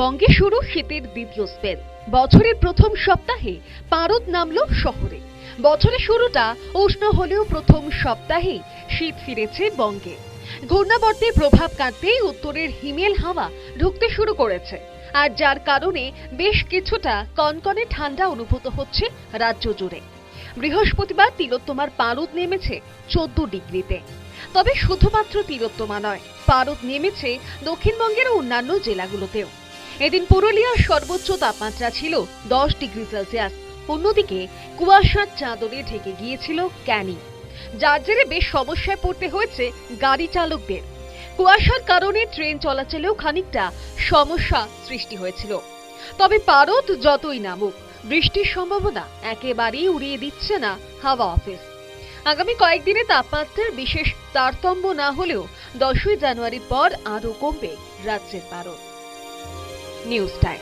বঙ্গে শুরু শীতের দ্বিতীয় স্পেল বছরের প্রথম সপ্তাহে পারদ নামল শহরে। বছরের শুরুটা উষ্ণ হলেও প্রথম সপ্তাহে শীত ফিরেছে বঙ্গে। ঘূর্ণাবর্তের প্রভাব কাটতেই উত্তরের হিমেল হাওয়া ঢুকতে শুরু করেছে। আর যার কারণে বেশ কিছুটা কনকনে ঠান্ডা অনুভূত হচ্ছে রাজ্য জুড়ে। বৃহস্পতিবার তিলোত্তমার পারদ নেমেছে চোদ্দ ডিগ্রিতে। তবে শুধুমাত্র তিলোত্তমা নয়, পারদ নেমেছে দক্ষিণবঙ্গের অন্যান্য জেলাগুলোতেও। এদিন পুরুলিয়ার সর্বোচ্চ তাপমাত্রা ছিল দশ ডিগ্রি সেলসিয়াস। অন্যদিকে কুয়াশার চাদরে ঢেকে গিয়েছিল ক্যানি। যার জেরে বেশ সমস্যায় পড়তে হয়েছে গাড়ি চালকদের। কুয়াশার কারণে ট্রেন চলাচলেও খানিকটা সমস্যা সৃষ্টি হয়েছিল। তবে পারদ যতই নামুক, বৃষ্টির সম্ভাবনা একেবারেই উড়িয়ে দিচ্ছে না হাওয়া অফিস। আগামী কয়েকদিনে তাপমাত্রার বিশেষ তারতম্য না হলেও দশই জানুয়ারির পর আরও কমবে রাজ্যের পারদ। News Time.